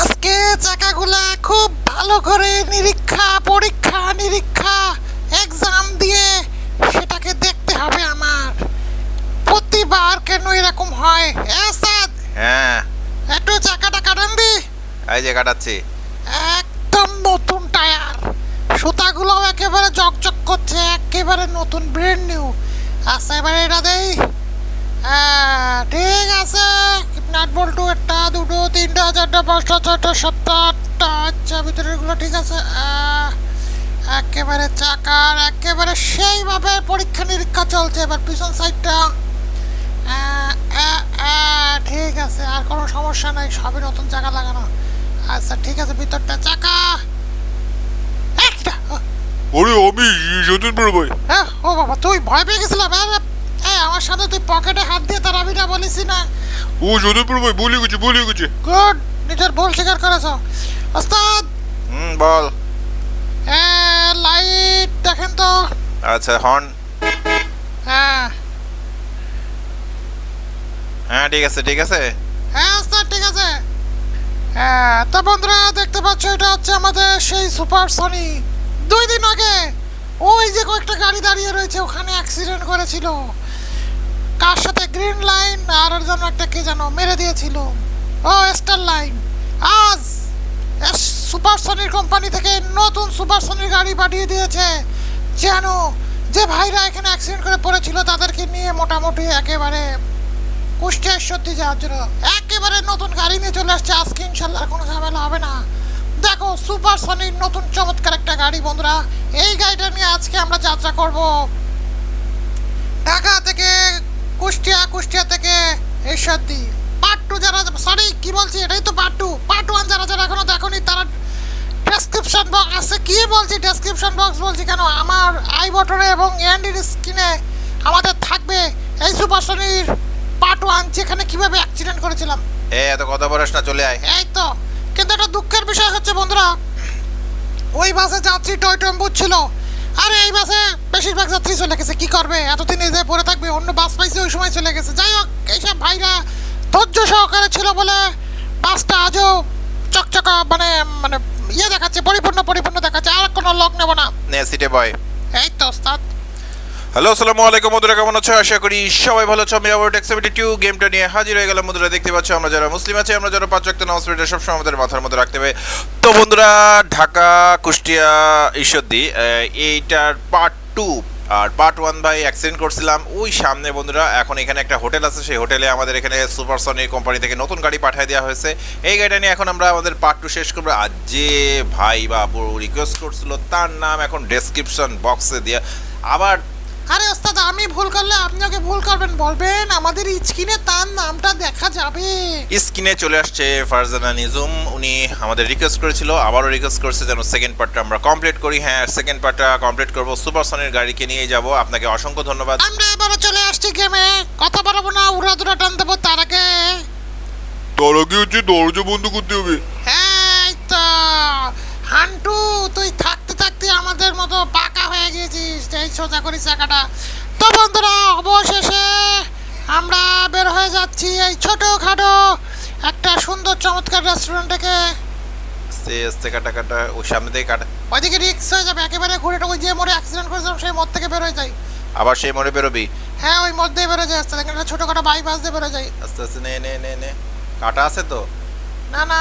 আজকে চাকাগুলা খুব ভালো করে নিরীক্ষা পরীক্ষা নিরীক্ষা এক্সাম দিয়ে সেটাকে দেখতে হবে আমার। প্রতিবার কেন এরকম হয় এসাদ হ্যাঁ। একটু চাকাটা কাটান দি। এই যে কাটাচ্ছি। একদম নতুন টায়ার। সুতাগুলো একেবারে জকজক করছে একেবারে নতুন ব্র্যান্ড নিউ আচ্ছা এবারে এটা দেই। হ্যাঁ ঠিক আছে। নাট বল্টু একটা দুটো তিনটা চারটা পাঁচটা ছটা সাতটা আটটা আচ্ছা ভিতরেরগুলো ঠিক আছে। একেবারে চাকার একেবারে সেইভাবে পরীক্ষা নিরীক্ষা চলছে এবার পিছন সাইডটা। ঠিক আছে আর কোনো সমস্যা নাই সবই নতুন চাকা লাগানো। আচ্ছা ঠিক আছে ভিতরটা চাকা। একটা। ওরে আমি যতীন বড় ভাই। হ্যাঁ ও বাবা তুই ভয় পেয়ে গেছিলাম হ্যাঁ আমার সাথে তুই পকেটে হাত দিয়ে তার আমিটা বলিস না। ও বড় ভাই বলে গেছে বলে গেছে। গুড নিজের ভুল স্বীকার করেছ। ওস্তাদ! হুম বল। লাইট দেখেন তো। আচ্ছা হর্ন হ্যাঁ। হ্যাঁ ঠিক আছে ঠিক আছে। হ্যাঁ ওস্তাদ ঠিক আছে। হ্যাঁ তো বন্ধুরা দেখতে পাচ্ছ এটা হচ্ছে আমাদের সেই সুপার সনি। দুই দিন আগে ওই যে কয়েকটা গাড়ি দাঁড়িয়ে রয়েছে ওখানে অ্যাক্সিডেন্ট করেছিল। কার সাথে গ্রিন লাইন? আর ওর জন্য একটা কে যেন মেরে দিয়েছিল। ও, স্টার লাইন। আজ সুপার সনির কোম্পানি থেকে নতুন সুপার সনির গাড়ি পাঠিয়ে দিয়েছে। যেন যে ভাইরা এখানে অ্যাক্সিডেন্ট করে পড়েছিল, তাদেরকে নিয়ে মোটামুটি একেবারে কুষ্টিয়া সত্যি যাওয়ার জন্য একেবারে নতুন গাড়ি নিয়ে চলে আসছে। আজকে ইনশাল্লাহ কোনো ঝামেলা হবে না। দেখো, সুপার সনির নতুন চমৎকার একটা গাড়ি, বন্ধুরা। এই গাড়িটা নিয়ে আজকে আমরা যাত্রা করব ঢাকা থেকে কুষ্টিয়া কুষ্টিয়া থেকে ঈশ্বরদী পার্ট টু যারা সরি কি বলছি? এটাই তো পার্ট টু পার্ট ওয়ান যারা যারা এখনও দেখোনি তারা ডেসক্রিপশন বক্স আছে। কি বলছি? ডেসক্রিপশন বক্স বলছি কেন? আমার আই বটনে এবং এন্ডির স্ক্রিনে আমাদের থাকবে এই সুপার সনির পার্ট ওয়ান যেখানে কীভাবে অ্যাক্সিডেন্ট করেছিলাম। এ এত কথা বলিস না চলে আয়। এই তো। কিন্তু একটা দুঃখের বিষয় হচ্ছে বন্ধুরা ওই বাসে যাত্রী টয় টম্বুর ছিল। আর এই বাসে বেশিরভাগ যাত্রী চলে গেছে কি করবে? এতদিন এদের পড়ে থাকবে অন্য বাস পাইছে ওই সময় চলে গেছে। যাই হোক এইসব ভাইরা ধৈর্য সহকারে ছিল বলে বাসটা আজও চকচকা মানে মানে ইয়ে দেখাচ্ছে পরিপূর্ণ পরিপূর্ণ দেখাচ্ছে আর কোনো লক নেব না। নে সিটে বয় এই তো ওস্তাদ। হ্যালো, আসসালামু আলাইকুম বন্ধুরা, কেমন আছো? আশা করি সবাই ভালো আছো। আমি আবার টেক সেভেন্টি টু গেমটা নিয়ে হাজির হয়ে গেলাম। বন্ধুরা, দেখতে পাচ্ছ, আমরা যারা মুসলিম আছি, আমরা যারা পাঁচ রক্ত নামাজ পড়ি সবসময় আমাদের মাথার মধ্যে রাখতে হবে। তো বন্ধুরা, ঢাকা, কুষ্টিয়া, ঈশ্বরদী এইটার পার্ট টু আর পার্ট ওয়ান ভাই অ্যাক্সিডেন্ট করছিলাম। ওই সামনে বন্ধুরা, এখন এখানে একটা হোটেল আছে। সেই হোটেলে আমাদের এখানে সুপারসনিক কোম্পানি থেকে নতুন গাড়ি পাঠিয়ে দেওয়া হয়েছে। এই গাড়িটা নিয়ে এখন আমরা আমাদের পার্ট টু শেষ করব। আর যে ভাই বাবু রিকোয়েস্ট করছিল, তার নাম এখন ডেসক্রিপশন বক্সে দেওয়া আবার আরে ওস্তাদ আমি ভুল করলে আপনি ওকে ভুল করবেন। বলবেন আমাদের স্ক্রিনে তার নামটা দেখা যাবে। স্ক্রিনে চলে আসছে ফারজানা নিজুম উনি আমাদের রিকোয়েস্ট করেছিল আবারও রিকোয়েস্ট করেছে যেন সেকেন্ড পার্টটা আমরা কমপ্লিট করি। হ্যাঁ সেকেন্ড পার্টটা কমপ্লিট করব। সুপারসনের গাড়িকে নিয়ে যাব। আপনাকে অসংখ্য ধন্যবাদ। আমরা এবারে চলে আসছি গেমে কথা বলব না উড়া দুরা টান দেবো তার আগে। তার আগে হচ্ছে দরজা বন্ধ করতে হবে। তো হান্টু। হয়ে এই সোজা করি চাকাটা। তো বন্ধুরা অবশেষে আমরা বের হয়ে যাচ্ছি এই ছোটোখাটো একটা সুন্দর চমৎকার রেস্টুরেন্ট থেকে। আস্তে আস্তে কাটা কাটা ওই সামনে থেকে কাটা। ওইদিকে রিক্স হয়ে যাবে একেবারে ঘুরে ওই যে মোড়ে অ্যাক্সিডেন্ট করেছিলাম সেই মোড় থেকে বের হয়ে যাই। আবার সেই মোড়ে বেরোবি? হ্যাঁ ওই মোড় দিয়ে বেরো যায় আস্তে দেখেন একটা ছোটোখাটো বাইপাস দিয়ে বেরো যাই। আস্তে আস্তে নে নে নে নে। কাটা আছে তো? না না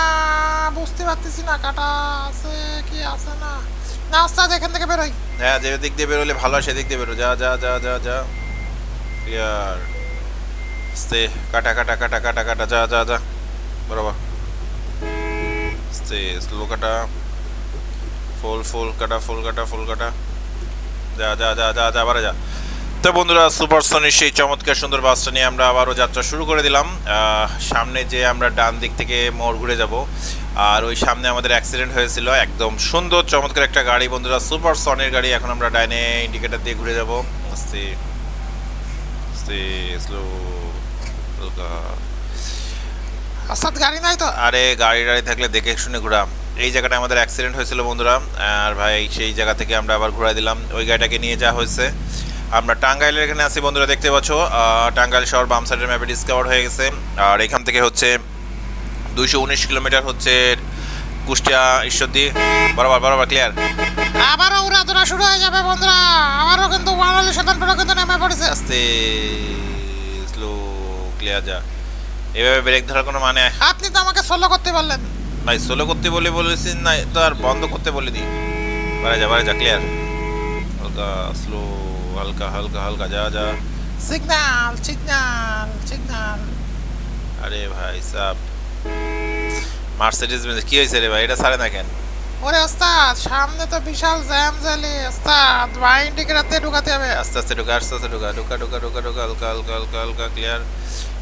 বুঝতে পারতেছি না কাটা আছে কি আছে না। না ওস্তাদ এখান থেকে বেরোই হ্যাঁ যে দিক দিয়ে বেরোলে ভালো হয়, সেদিক দিয়ে বেরো। যা যা যা যা যা। ক্লিয়ার আস্তে, কাটা কাটা কাটা কাটা কাটা, যা যা যা। বরাবর। আস্তে স্লো কাটা। ফুল ফুল কাটা ফুল কাটা ফুল কাটা। যা যা যা যা যা বারে যা। তো বন্ধুরা সুপার সেই চমৎকার সুন্দর বাসটা নিয়ে আমরা আবারও যাত্রা শুরু করে দিলাম। সামনে যে আমরা ডান দিক থেকে মোড় ঘুরে যাব আর ওই সামনে আমাদের অ্যাক্সিডেন্ট হয়েছিল একদম সুন্দর চমৎকার একটা গাড়ি বন্ধুরা সুপার সনের গাড়ি এখন আমরা ডাইনে ইন্ডিকেটার দিয়ে ঘুরে যাব। আস্তে আস্তে স্লো ওস্তাদ গাড়ি নাই তো? আরে গাড়ি টাড়ি থাকলে দেখে শুনে ঘোরা এই জায়গাটা আমাদের অ্যাক্সিডেন্ট হয়েছিল বন্ধুরা আর ভাই সেই জায়গা থেকে আমরা আবার ঘুরাই দিলাম। ওই গাড়িটাকে নিয়ে যাওয়া হয়েছে। আমরা টাঙ্গাইলের এখানে আছি বন্ধুরা দেখতে পাচ্ছ। টাঙ্গাইল শহর বাম সাইডের ম্যাপে ডিসকভার হয়ে গেছে। আর এখান থেকে হচ্ছে দুইশো উনিশ কিলোমিটার হচ্ছে কুষ্টিয়া ঈশ্বরদী। বরাবর বরাবর ক্লিয়ার আবারও উড়াধুরা শুরু হয়ে যাবে বন্ধুরা। আবারও কিন্তু ওয়ানালি শতানপুরা কিন্তু নেমে পড়েছে। আস্তে স্লো ক্লিয়ার যা। এভাবে ব্রেক ধরার কোনো মানে? আপনি তো আমাকে সোলো করতে বললেন। ভাই সোলো করতে বলে বলেছি না তো আর বন্ধ করতে বলিনি। বারে যা বারে যা ক্লিয়ার হালকা স্লো হালকা হালকা হালকা যা যা। সিগন্যাল সিগন্যাল সিগন্যাল আরে ভাই সাব মার্সিডিজ বেঞ্জ কি হয়েছে রে ভাই? এটা ছাড়ে না কেন? ওরে ওস্তাদ সামনে তো বিশাল জ্যাম জালি ওস্তাদ বাইন টিকেটাতে ঢুকাতে হবে। আস্তে আস্তে ঢুকা আস্তে আস্তে ঢুকা ঢুকা ঢুকা ঢুকা ঢুকা হালকা হালকা হালকা হালকা ক্লিয়ার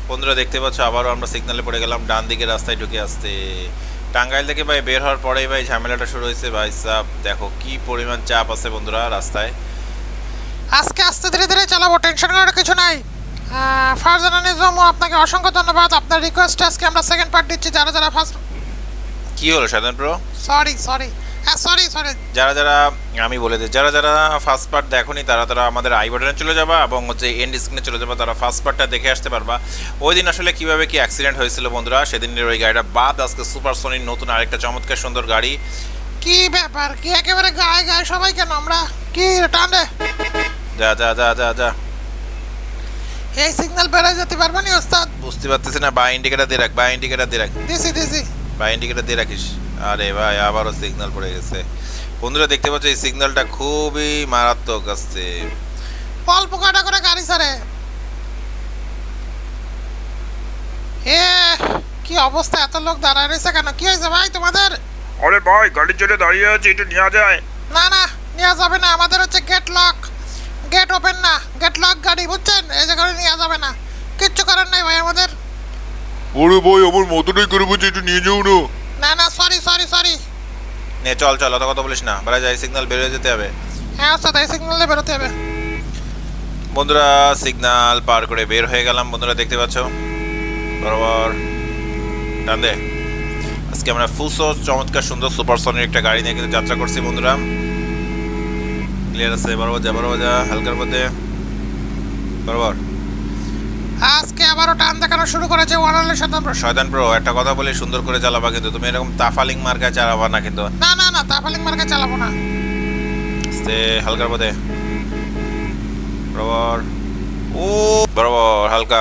বন্ধুরা দেখতে পাচ্ছ আবারও আমরা সিগনালে পড়ে গেলাম ডান দিকে রাস্তায় ঢুকে আসতে। টাঙ্গাইল থেকে ভাই বের হওয়ার পরেই ভাই ঝামেলাটা শুরু হয়েছে ভাই সাব দেখো কি পরিমাণ চাপ আছে বন্ধুরা রাস্তায়। আজকে আস্তে ধীরে ধীরে চালাবো টেনশন করার কিছু নাই। ফারজানা নিজম আপনাকে অসংখ্য ধন্যবাদ। আপনার রিকোয়েস্ট আজকে আমরা সেকেন্ড পার্ট দিচ্ছি। যারা যারা ফার্স্ট কি হলো সাধন প্রো সরি সরি হ্যাঁ সরি সরি যারা যারা আমি বলে দিই যারা যারা ফার্স্ট পার্ট দেখোনি তারা তারা আমাদের আই বাটনে চলে যাবা এবং হচ্ছে এন্ড স্ক্রিনে চলে যাবা। তারা ফার্স্ট পার্টটা দেখে আসতে পারবা। ওই দিন আসলে কীভাবে কি অ্যাক্সিডেন্ট হয়েছিল বন্ধুরা সেদিনের ওই গাড়িটা বাদ। আজকে সুপার সোনির নতুন আরেকটা চমৎকার সুন্দর গাড়ি। কি ব্যাপার? কি একেবারে গায়ে গায়ে সবাই কেন আমরা? কি টান্ডে যা যা যা যা যা। এই সিগন্যাল বেড়ে যেতে পারবে না ওস্তাদ? বুঝতে পারতেছি না বা ইন্ডিকেটার দিয়ে রাখ বা ইন্ডিকেটার দিয়ে রাখ। দিছি দিছি। বা ইন্ডিকেটার দিয়ে রাখিস। আরে ভাই আবারও সিগন্যাল পড়ে গেছে। বন্ধুরা দেখতে পাচ্ছ এই সিগন্যালটা খুবই মারাত্মক আসছে। অল্প কাটা করে গাড়ি ছাড়ে। এ কি অবস্থা? এত লোক দাঁড়ায় রয়েছে কেন? কি হয়েছে ভাই তোমাদের? আরে ভাই গাড়ির জন্য দাঁড়িয়ে আছে একটু নেওয়া যায়। না না নেওয়া যাবে না। আমাদের হচ্ছে গেট লক গেট ওপেন না গেট লক গাড়ি বুঝছেন? এই যে গাড়ি নেওয়া যাবে না। কিচ্ছু করার নাই ভাই আমাদের। ওরে ভাই আমার মতটাই করে বলছে একটু নিয়ে যাও না। না না সরি সরি সরি নে চল চল অত কথা বলিস না। বেড়া যায় সিগন্যাল বেরিয়ে যেতে হবে। হ্যাঁ ওস্তাদ এই সিগন্যালে বেরোতে হবে। বন্ধুরা সিগন্যাল পার করে বের হয়ে গেলাম। বন্ধুরা দেখতে পাচ্ছ? বরাবর। ডান আজকে আমরা ফুসো চমৎকার সুন্দর সুপারসনিক একটা গাড়ি নিয়ে কিন্তু যাত্রা করছি বন্ধুরা। ক্লিয়ার আছে বরাবর যা বরাবর যা হালকার মধ্যে। বরাবর। আজকে আবারও টান দেখানো শুরু করেছে ওয়ানালের সাথে শয়তান প্রো একটা কথা বলে সুন্দর করে চালাবা কিন্তু তুমি এরকম তাফালিং মার্কা চালাবা না কিন্তু। না না না তাফালিং মার্কে চালাবো না। আস্তে হালকার মধ্যে। বরাবর। ও বরাবর হালকা।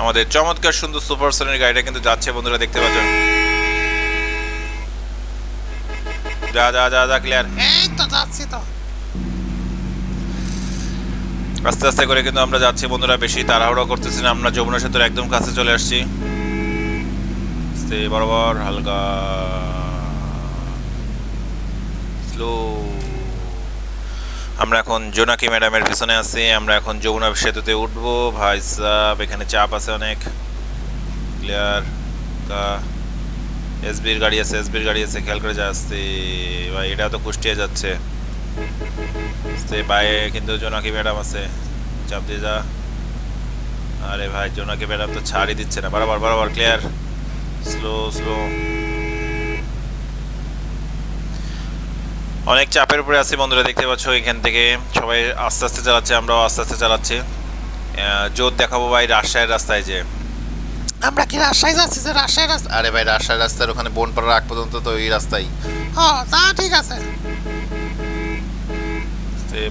আমাদের চমৎকার সুন্দর সুপার সোনের গাড়িটা কিন্তু যাচ্ছে বন্ধুরা দেখতে পাচ্ছ। যা যা যা যা ক্লিয়ার এই তো যাচ্ছি তো। আস্তে আস্তে করে কিন্তু আমরা যাচ্ছি বন্ধুরা বেশি তাড়াহুড়ো করতেছি না। আমরা যমুনা সেতুর একদম কাছে চলে আসছি। আস্তে বরাবর হালকা। স্লো আমরা এখন জোনাকি ম্যাডামের পিছনে আছি। আমরা এখন যমুনা সেতুতে উঠবো। ভাই সাব এখানে চাপ আছে অনেক। ক্লিয়ার কা এসবির গাড়ি আছে, এসবির গাড়ি আছে, খেয়াল করে যা আসছে ভাই, এটা তো কুষ্টিয়া যাচ্ছে। সে পায়ে কিন্তু জোনাকি ম্যাডাম আছে। চাপ দিয়ে যা। আরে ভাই, জোনাকি ম্যাডাম তো ছাড়ই দিচ্ছে না। বারবার, বরাবর ক্লিয়ার স্লো স্লো অনেক চাপের উপরে আছি বন্ধুরা, দেখতে পাচ্ছ এখান থেকে। সবাই আস্তে আস্তে চালাচ্ছে, আমরাও আস্তে আস্তে চালাচ্ছি। জোর দেখাবো ভাই, রাজশাহীর রাস্তায় যে। আমরা কি রাজশাহী যাচ্ছি যে রাজশাহী রাস্তা? আরে ভাই রাজশাহীর রাস্তার ওখানে বনপাড়ার আগ পর্যন্ত তো এই রাস্তাই। ও তা ঠিক আছে।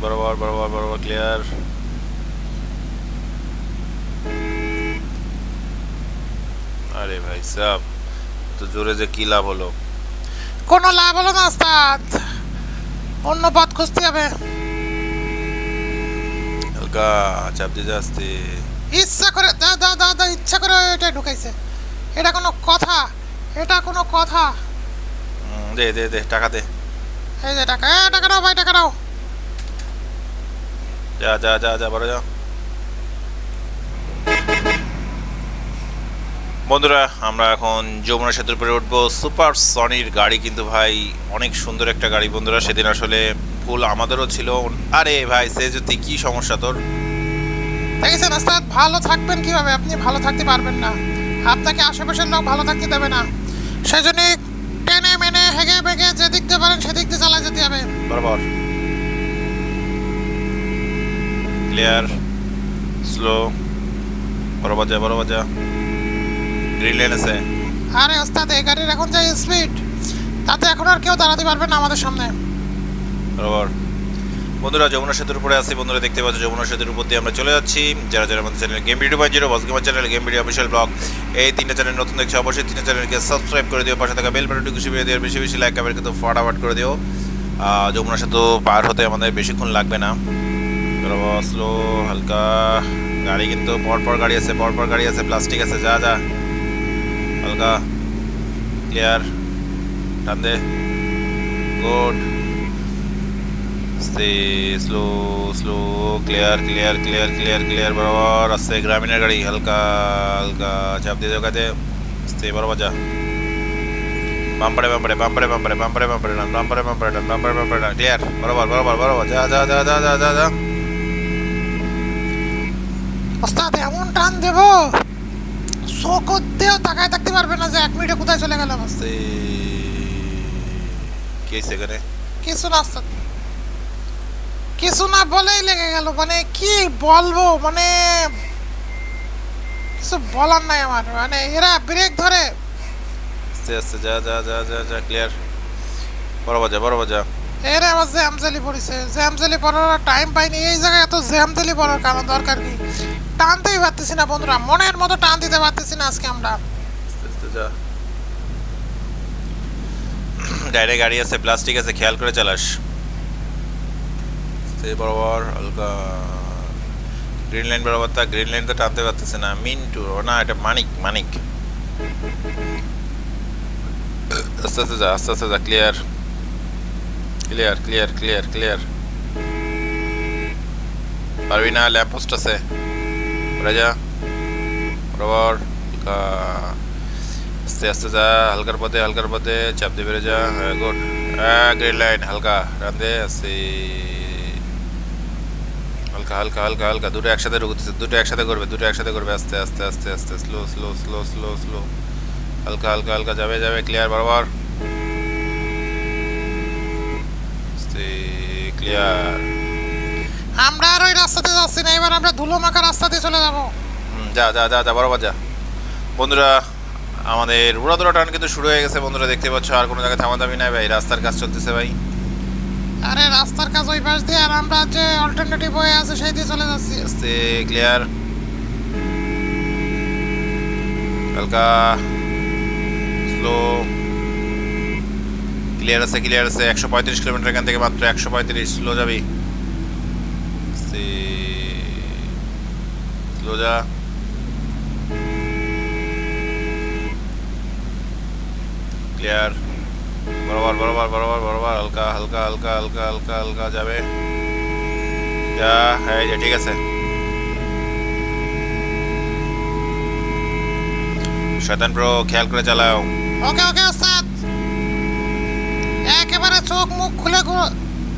বরাবর বরাবর বরাবর ক্লিয়ার আরে ভাই তো জোরে যে কি লাভ হলো? কোনো লাভ হলো না ওস্তাদ। অন্য পথ খুঁজতে হবে। হালকা চাপ যাচ্ছে ইচ্ছা করে দা দা দাও দা ইচ্ছা করে এটা ঢুকাইছে। এটা কোনো কথা এটা কোনো কথা। দে দে দে টাকা দে। এই যে টাকা এ টাকা দাও ভাই টাকা দাও। যা যা যা যা বড় যা। বন্ধুরা আমরা এখন যমুনা সেতুর উপরে উঠবো। সুপার সনির গাড়ি কিন্তু ভাই অনেক সুন্দর একটা গাড়ি বন্ধুরা। সেদিন আসলে ভুল আমাদেরও ছিল। আরে ভাই সে যদি কি সমস্যা তোর? দেখেছেন ওস্তাদ ভালো থাকবেন কীভাবে? আপনি ভালো থাকতে পারবেন না। আপনাকে আশেপাশের লোক ভালো থাকতে দেবে না। সেই জন্য টেনে মেনে হেগে বেগে যেদিক দিয়ে পারেন সেদিক দিয়ে চালা যেতে হবে। বরাবর। ক্লিয়ার স্লো বরাবর যা বরাবর যা গ্রিন লাইন আছে। আরে ওস্তাদ এই গাড়ির এখন যে স্পিড তাতে এখন আর কেউ দাঁড়াতে পারবে না আমাদের সামনে। বরাবর। বন্ধুরা, যমুনা সেতুর উপরে আছি। বন্ধুরা, দেখতে পাচ্ছ যমুনা সেতুর উপর দিয়ে আমরা চলে যাচ্ছি। যারা যারা আমাদের channel game video zero boss gamer channel game video official blog এই তিনটা চ্যানেল নতুন দেখছ অবশ্যই, তিনটা চ্যানেলকে সাবস্ক্রাইব করে দিও, পাশে থাকা বেল বাটনটি খুশি করে দিও, বেশি বেশি লাইক কমেন্ট কিন্তু ফটাফট করে দিও। যমুনা সেতু পার হতে আমাদের বেশিক্ষণ লাগবে না। স্লো হালকা গাড়ি কিন্তু, পরপর গাড়ি আছে, পরপর গাড়ি আছে প্লাস্টিক আছে, যা যা। হালকা ক্লিয়ার টান দে। গুড আস্তে slow slow clear clear clear clear clear বরাবর আস্তে গ্রামীণের গাড়ি হালকা হালকা চাপ দিয়ে দোকাতে আস্তে বরাবর যা বাম্পারে বাম্পারে বাম্পারে বাম্পারে বাম্পারে বাম্পারে ডান বাম্পারে বাম্পারে ডান বাম্পারে বাম্পারে ডান ক্লিয়ার বরাবর বরাবর বরাবর যা যা যা যা যা যা যা ওস্তাদ এমন টান দেব। শো করতেও তাকায় থাকতে পারবে না যে এক মিনিটে কোথায় চলে গেলাম। আস্তে কি এখানে কিছু না ওস্তাদ। কিছু না বলেই লেগে গেল মানে কি বলব মানে কিছু বলার নাই আমার মানে এরা ব্রেক ধরে। আস্তে আস্তে যা যা যা যা যা ক্লিয়ার বরাবর যা বরাবর যা এরা আবার জ্যামজালি পড়েছে জ্যামজালি পড়ার টাইম পাইনি এই জায়গায় এত জ্যামজালি পড়ার কারণ দরকার কি? টানতেই পারতেছি না বন্ধুরা মনের মতো টান দিতে পারতেছি না আজকে আমরা। আস্তে আস্তে যা। ডাইরেক্ট গাড়ি আছে প্লাস্টিক আছে খেয়াল করে চালাস। আস্তে বরাবর হালকা গ্রিন লাইন বরাবর তা গ্রিন লাইন তো টানতে পারতেছে না। মিন্টু না, এটা মানিক মানিক। আস্তে আস্তে যা, আস্তে আস্তে যা clear clear clear clear clear পারবি না ল্যাম্পোস্ট আছে। যা। বরাবর আস্তে আস্তে যা, হালকার পথে হালকার পথে, চাপ দিয়ে বেড়ে যা। গুড গ্রিন লাইন হালকা। রান আস্তে হালকা হালকা হালকা হালকা। দুটো একসাথে ঢুকতেছে দুটো একসাথে করবে দুটো একসাথে করবে। আস্তে আস্তে আস্তে আস্তে slow slow slow slow slow হালকা হালকা হালকা যাবে যাবে ক্লিয়ার বরাবর। ক্লিয়ার আমরা আর ওই রাস্তাতে যাচ্ছি না এবার আমরা ধুলো মাখা রাস্তাতে চলে যাব। যা যা যা যা বরাবর যা। বন্ধুরা আমাদের উড়াদোড়া টান কিন্তু শুরু হয়ে গেছে। বন্ধুরা দেখতে পাচ্ছ আর কোনো জায়গায় থামাদামি নাই ভাই। রাস্তার কাজ চলতেছে ভাই। আরে, রাস্তার কাজ ওই পাশ দিয়ে, আর আমরা যে অল্টারনেটিভ হয়ে আছে, সেই দিয়ে চলে যাচ্ছি। আস্তে ক্লিয়ার হালকা। স্লো ক্লিয়ার আছে ক্লিয়ার আছে। একশো পঁয়ত্রিশ কিলোমিটার এখান থেকে মাত্র একশো পঁয়ত্রিশ। স্লো যাবি। স্লো যা। ক্লিয়ার বরাবর বরাবর বরাবর বরাবর হালকা হালকা হালকা হালকা হালকা হালকা যাবে। যা হ্যাঁ যে ঠিক আছে। শয়তান প্রো খেয়াল করে চালাও। ওকে ওকে ওস্তাদ। একেবারে চোখ মুখ খুলে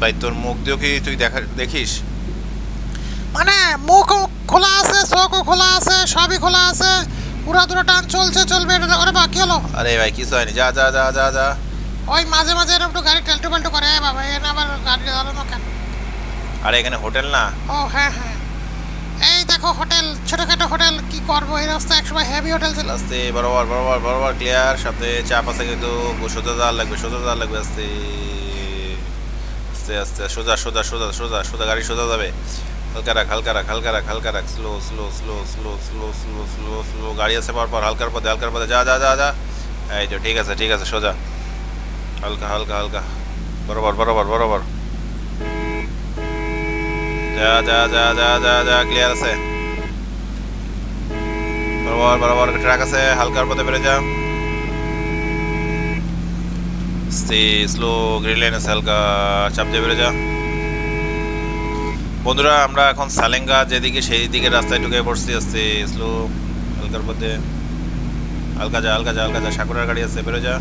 ভাই তোর মুখ দিয়েও কি তুই দেখা দেখিস? মানে মুখও খোলা আছে চোখও খোলা আছে সবই খোলা আছে। পুরা দুটো টান চলছে চলবে করে বাকি হলো। আরে ভাই কিছু হয়নি। যা যা যা যা যা। ওই মাঝে মাঝে এরকম একটু গাড়ি টেলটু পাল্টু করে বাবা এনে আবার গাড়ি দাঁড়ানো কেন? আরে এখানে হোটেল না? ও হ্যাঁ হ্যাঁ। এই দেখো হোটেল ছোটখাটো হোটেল কি করব? এই রাস্তায় একসময় হেভি হোটেল ছিল। আস্তে বরাবর বরাবর বরাবর ক্লিয়ার সাথে চাপ আছে কিন্তু সোজা যাওয়ার লাগবে সোজা যাওয়ার লাগবে আস্তে। আস্তে আস্তে সোজা সোজা সোজা সোজা সোজা গাড়ি সোজা যাবে। হালকা রাখ হালকা রাখ হালকা রাখ হালকা রাখ। Slow slow slow slow slow slow slow slow গাড়ি আছে পরপর হালকার পথে হালকার পথে যা যা যা যা। এই তো ঠিক আছে ঠিক আছে সোজা। হালকা হালকা হালকা। বরাবর বরাবর বরাবর। যা যা যা যা যা যা ক্লিয়ার আছে। বরাবর বরাবর ট্রাক আছে, হালকার পথে বেড়ে যা। স্লো গ্রিন লাইন আছে, হালকা চাপ দিয়ে বেড়ে যা। বন্ধুরা, আমরা এখন সালেঙ্গা যেদিকে সেই দিকে রাস্তায় ঢুকে পড়ছি আসছে স্লো হালকার পথে। হালকা যা হালকা যা হালকা যা সাকুরার গাড়ি আছে বেরো যা।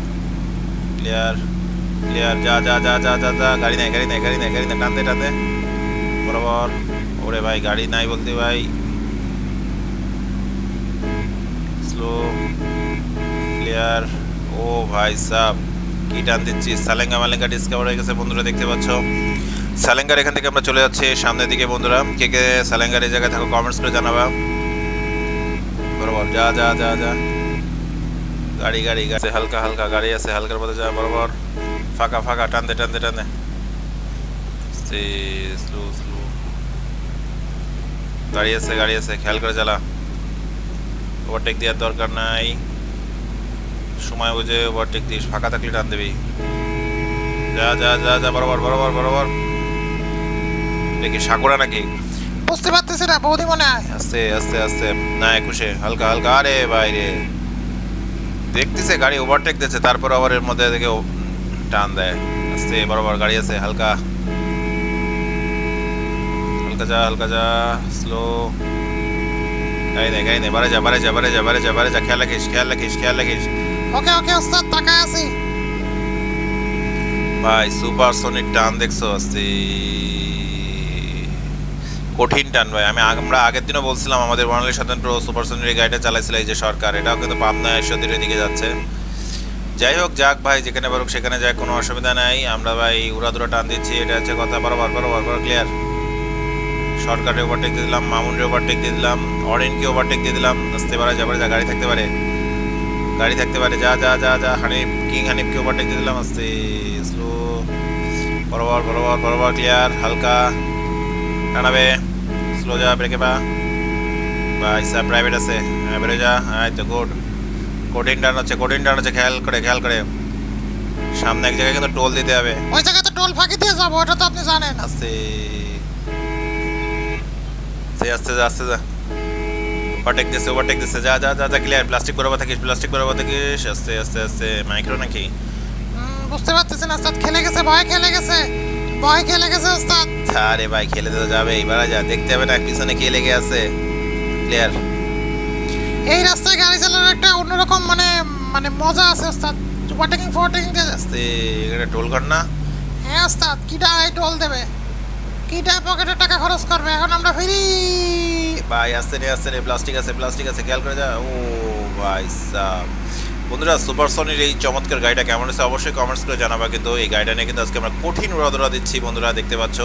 ক্লিয়ার ক্লিয়ার যা যা যা যা যা যা, গাড়ি নাই গাড়ি নাই গাড়ি নাই গাড়ি নাই, টানতে টানতে। বরাবর। ওরে ভাই, গাড়ি নাই বলতে ভাই। স্লো ক্লিয়ার ও ভাই সাব, কি টান দিচ্ছি? সালেঙ্গা মালেঙ্গা ডিসকাভার হয়ে গেছে বন্ধুরা, দেখতে পাচ্ছ। সালেঙ্গার এখান থেকে আমরা চলে যাচ্ছি সামনের দিকে বন্ধুরা। কে কে সালেঙ্গার এই জায়গায় থাকো কমেন্টস করে জানাবা। বরাবর, যা যা যা যা। গাড়ি গাড়ি গাড়ি। হালকা হালকা, গাড়ি আছে, হালকার পথে যা, বরাবর। ফাঁকা ফাঁকা টানতে টানতে টানতে। Slow slow. গাড়ি আছে গাড়ি আছে খেয়াল করে চালা। ওভারটেক দেওয়ার দরকার নাই। সময় বুঝে ওভারটেক দিস ফাঁকা থাকলে টান দিবি। যা যা যা যা বরাবর বরাবর বরাবর। দেখি সাকুরা নাকি? বুঝতে পারতেছি না বৌদি মনে হয়। আস্তে আস্তে আস্তে। না একুশে। হালকা হালকা। আরে বাইরে। দেখতেছে গাড়ি ওভারটেক দিচ্ছে তারপর আবার এর মধ্যে ও- টান দেয়। আস্তে বরাবর গাড়ি আছে হালকা। হালকা যা হালকা যা স্লো। গাড়ি নেই গাড়ি নেই বারে যা বারে যা বারে যা বারে যা বারে যা খেয়াল রাখিস খেয়াল রাখিস খেয়াল রাখিস। ওকে ওকে ওস্তাদ তাকায় আছি। ভাই সুপার সনিক টান দেখছ আস্তে। কঠিন টান ভাই। আমি আমরা আগের দিনও বলছিলাম আমাদের বর্ণালী স্বতন্ত্র সুপার সনিক এই গাড়িটা চালাইছিল এই যে সরকার এটাও কিন্তু পাবনা ঈশ্বরদীর দিকে যাচ্ছে। যাই হোক, যাক ভাই, যেখানে পারুক সেখানে যাক, কোনো অসুবিধা নাই। আমরা ভাই উড়াদুরা টান দিচ্ছি, এটা হচ্ছে কথা। বরাবর বরাবর বরাবর ক্লিয়ার শর্টকাটে ওভারটেক দিয়ে দিলাম, মামুনরে ওভারটেক দিয়ে দিলাম, অরেনকে ওভারটেক দিয়ে দিলাম, আসতে পারে যাবার যা, গাড়ি থাকতে পারে। গাড়ি থাকতে পারে, যা যা যা যা, হানিফ কিং হানিফকে ওভারটেক দিয়ে দিলাম, আস্তে স্লো বরাবর বরাবর বরাবর ক্লিয়ার হালকা। টানাবে। স্লো যা ব্রেকে বা ইসা প্রাইভেট আছে। হ্যাঁ বেরো যা। হ্যাঁ তো গুড কঠিন টান হচ্ছে কঠিন টান হচ্ছে খেয়াল করে খেয়াল করে। সামনে এক জায়গায় কিন্তু টোল দিতে হবে। ওই জায়গায় তো টোল ফাঁকি দিয়ে যাব ওটা তো আপনি জানেন। আস্তে। সে আস্তে যা আস্তে যা। ওভারটেক দিচ্ছে ওভারটেক দিচ্ছে যা যা যা যা ক্লিয়ার প্লাস্টিক বরাবর থাকিস প্লাস্টিক বরাবর থাকিস। আস্তে আস্তে আস্তে। মাইক্রো নাকি? বুঝতে পারতেছি না ওস্তাদ। খেলে গেছে ভয় খেলে গেছে। ভয় খেলে গেছে ওস্তাদ। আরে ভাই খেলে তো যাবে এবারে যা। দেখতে হবে না পিছনে কে লেগে আছে। ক্লিয়ার এই রাস্তায় গাড়ি চালানোর একটা অন্যরকম মানে মানে মজা আছে ওস্তাদ। ওভারটেকিং ফোভারটেকিং দিয়ে আস্তে এখানে টোল কর না? হ্যাঁ ওস্তাদ কিটা এই টোল দেবে? কিটা পকেটে টাকা খরচ করবে? এখন আমরা ফিরি। ভাই আস্তে রে আস্তে রে প্লাস্টিক আছে প্লাস্টিক আছে খেয়াল করে যা। ও ভাই সাব। বন্ধুরা সুপার সনির এই চমৎকার গাড়িটা কেমন হচ্ছে অবশ্যই কমেন্টস করে জানাবা কিন্তু। এই গাড়িটা নিয়ে কিন্তু আজকে আমরা কঠিন উড়াদুরা দিচ্ছি বন্ধুরা দেখতে পাচ্ছ।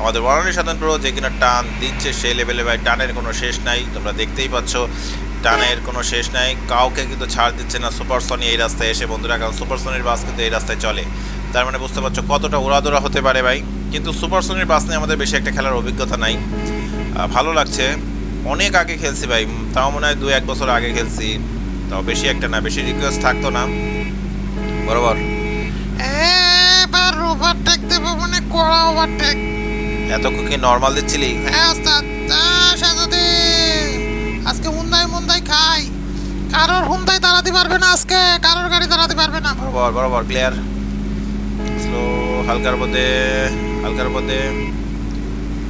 আমাদের বর্ণালী সাধন প্রো যে কিনা টান দিচ্ছে সেই লেভেলে ভাই টানের কোনো শেষ নাই তোমরা দেখতেই পাচ্ছ। টানের কোনো শেষ নাই। কাউকে কিন্তু ছাড় দিচ্ছে না সুপার সনি এই রাস্তায় এসে। বন্ধুরা কারণ সুপার সনির বাস কিন্তু এই রাস্তায় চলে। তার মানে বুঝতে পারছ কতটা উড়াদুরা হতে পারে ভাই। কিন্তু সুপার সনির বাস নিয়ে আমাদের বেশি একটা খেলার অভিজ্ঞতা নাই। ভালো লাগছে। অনেক আগে খেলছি ভাই। তাও মনে হয় দু এক বছর আগে খেলছি। তাও বেশি একটা না বেশি রিকোয়েস্ট থাকতো না। বরাবর। এবার ওভারটেক দেবো মানে কড়া ওভারটেক এতক্ষণ কি নর্মাল দিচ্ছিলি? হ্যাঁ খাই কারোর হুন্দাই দাঁড়াতে পারবে না আজকে, কারোর গাড়ি দাঁড়াতে পারবে না। বরাবর বরাবর ক্লিয়ার স্লো হালকার মধ্যে হালকার মধ্যে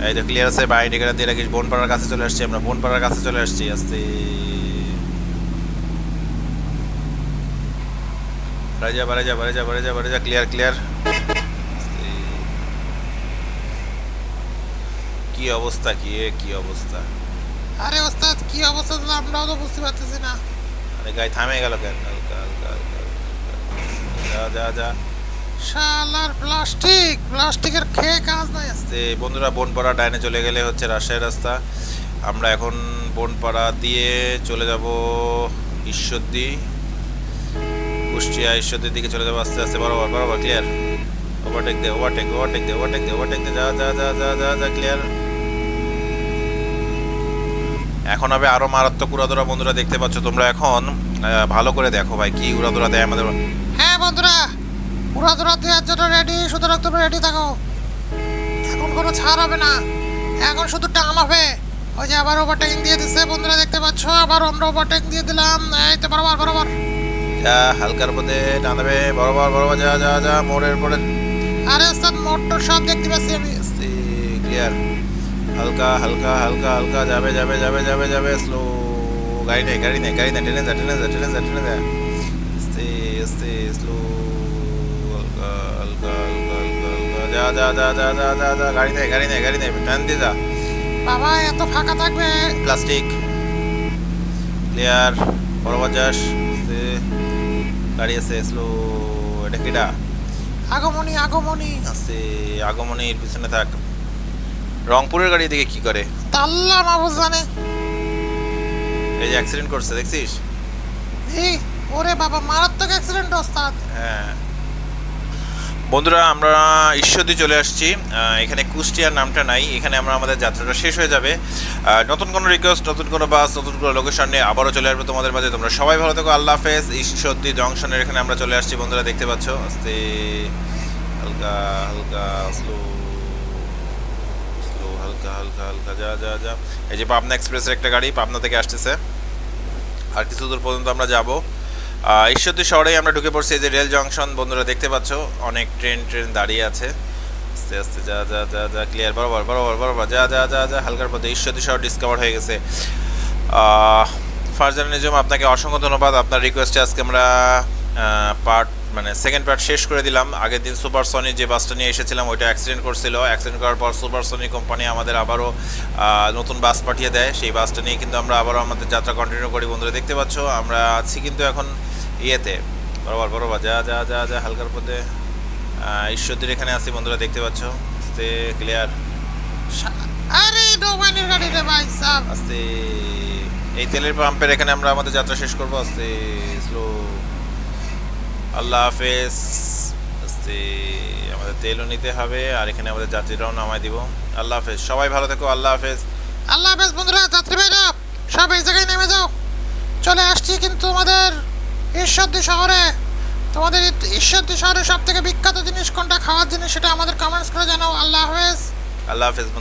এই তো ক্লিয়ার আছে বাইরে টিকাটা দিয়ে রাখিস, বনপাড়ার কাছে চলে আসছি আমরা, বনপাড়ার কাছে চলে আসছি আস্তে যা, বাড়ে যা বাড়ে যা ক্লিয়ার ক্লিয়ার কি অবস্থা, কি কি অবস্থা? আরে ওস্তাদ কি অবস্থা তো আমরাও তো বুঝতে পারতেছি না। আরে গায়ে থামে গেল কেন। যা যা যা। শালার প্লাস্টিক! প্লাস্টিকের খেয়ে কাজ নাই। আস্তে বন্ধুরা বনপাড়া ডাইনে চলে গেলে হচ্ছে রাজশাহী রাস্তা। আমরা এখন বনপাড়া দিয়ে চলে যাব ঈশ্বরদী। কুষ্টিয়া ঈশ্বরদীর দিকে চলে যাব আস্তে আস্তে। বরাবর বরাবর ক্লিয়ার ওভারটেক দে ওভারটেক ওভারটেক দে ওভারটেক দে ওভারটেক দে। যা যা যা যা যা যা ক্লিয়ার এখন হবে আরও মারাত্মক উড়াদোরা বন্ধুরা দেখতে পাচ্ছ তোমরা এখন ভালো করে দেখো ভাই কি উড়াদোরা দেয় আমাদের। হ্যাঁ বন্ধুরা দূরা দেওয়ার জন্য রেডি সুতরাং তুমি রেডি থাকো। এখন কোনো ছাড় হবে না। এখন শুধু টান হবে। ওই যে আবার ওভারটেকিং দিয়ে দিচ্ছে বন্ধুরা দেখতে পাচ্ছ? আবার আমরা ওভারটেক দিয়ে দিলাম। এই তো বরাবর বরাবর। যা হালকার মধ্যে টানবে। বরাবর বরাবর যা যা যা মোড়ের পরে আরে ওস্তাদ মোটর সব দেখতে পাচ্ছি আমি। ক্লিয়ার হালকা হালকা হালকা হালকা যাবে যাবে যাবে যাবে যাবে স্লো গাড়ি নেই গাড়ি নেই গাড়ি নেই টেনে যা টেনে যা টেনে যা টেনে যা। আস্তে আস্তে স্লো হালকা হালকা হালকা হালকা হালকা। যা যা যা যা যা যা যা গাড়ি নেই গাড়ি নেই গাড়ি নেই টান দিয়ে যা। বাবা এত ফাঁকা থাকবে। প্লাস্টিক ক্লিয়ার বরাবর যাস গাড়ি আছে স্লো এটা কিটা? আগমনী আগমনী। আস্তে আগমনীর পিছনে থাক। রংপুরের গাড়ি দিকে কি করে? তাল্লা মাবু জানে। এই যে অ্যাক্সিডেন্ট করছে দেখছিস? এই ওরে বাবা মারাত্মক অ্যাক্সিডেন্ট ওস্তাদ। হ্যাঁ। বন্ধুরা আমরা ঈশ্বরদী চলে আসছি। এখানে কুষ্টিয়ার নামটা নাই। এখানে আমরা আমাদের যাত্রাটা শেষ হয়ে যাবে। নতুন কোনো রিকোয়েস্ট নতুন কোনো বাস নতুন কোনো লোকেশন নিয়ে আবারও চলে আসবে তোমাদের মাঝে। তোমরা সবাই ভালো থেকো। আল্লাহ হাফেজ। ঈশ্বরদী জংশনের এখানে আমরা চলে আসছি বন্ধুরা দেখতে পাচ্ছ? আস্তে। হালকা হালকা স্লো হালকা হালকা হালকা, যা যা যা। এই যে পাবনা এক্সপ্রেসের একটা গাড়ি পাবনা থেকে আসতেছে। আর কিছু দূর পর্যন্ত আমরা যাব। ঈশ্বরদী শহরেই আমরা ঢুকে পড়ছি এই যে রেল জংশন। বন্ধুরা দেখতে পাচ্ছ, অনেক ট্রেন ট্রেন দাঁড়িয়ে আছে। আস্তে আস্তে, যা যা যা যা ক্লিয়ার বরাবর বরাবর বরাবর, যা যা যা যা, হালকার পথে ঈশ্বরদী শহর ডিসকভার হয়ে গেছে। ফারজান নিজম, আপনাকে অসংখ্য ধন্যবাদ। আপনার রিকোয়েস্টে আজকে আমরা পার্ট মানে সেকেন্ড পার্ট শেষ করে দিলাম। আগের দিন সুপার সনি যে বাসটা নিয়ে এসেছিলাম ওইটা অ্যাক্সিডেন্ট করছিল। অ্যাক্সিডেন্ট করার পর সুপার সনি কোম্পানি আমাদের আবারও নতুন বাস পাঠিয়ে দেয়। সেই বাসটা নিয়ে কিন্তু আমরা আবারও আমাদের যাত্রা কন্টিনিউ করি বন্ধুরা দেখতে পাচ্ছ? আমরা আছি কিন্তু এখন ইয়েতে। বরাবর বরাবর যা যা যা যা হালকার পথে। ঈশ্বরদীর এখানে আছি বন্ধুরা দেখতে পাচ্ছ? আস্তে ক্লিয়ার আরে ভাই আস্তে। এই তেলের পাম্পের এখানে আমরা আমাদের যাত্রা শেষ করব। আস্তে। আল্লাহ হাফেজ। আমাদের তেলও নিতে হবে আর এখানে আমাদের যাত্রীরাও নামাই দিব। আল্লাহ হাফেজ সবাই ভালো থেকো আল্লাহ হাফেজ। আল্লাহ হাফেজ বন্ধুরা যাত্রী ভাইরা সব এই জায়গায় নেমে যাও। চলে আসছি কিন্তু আমাদের ঈশ্বরদী শহরে। তোমাদের ঈশ্বরদী শহরে সব থেকে বিখ্যাত জিনিস কোনটা? খাওয়ার জিনিস সেটা আমাদের কমেন্টস করে জানাও। আল্লাহ হাফেজ। আল্লাহ হাফেজ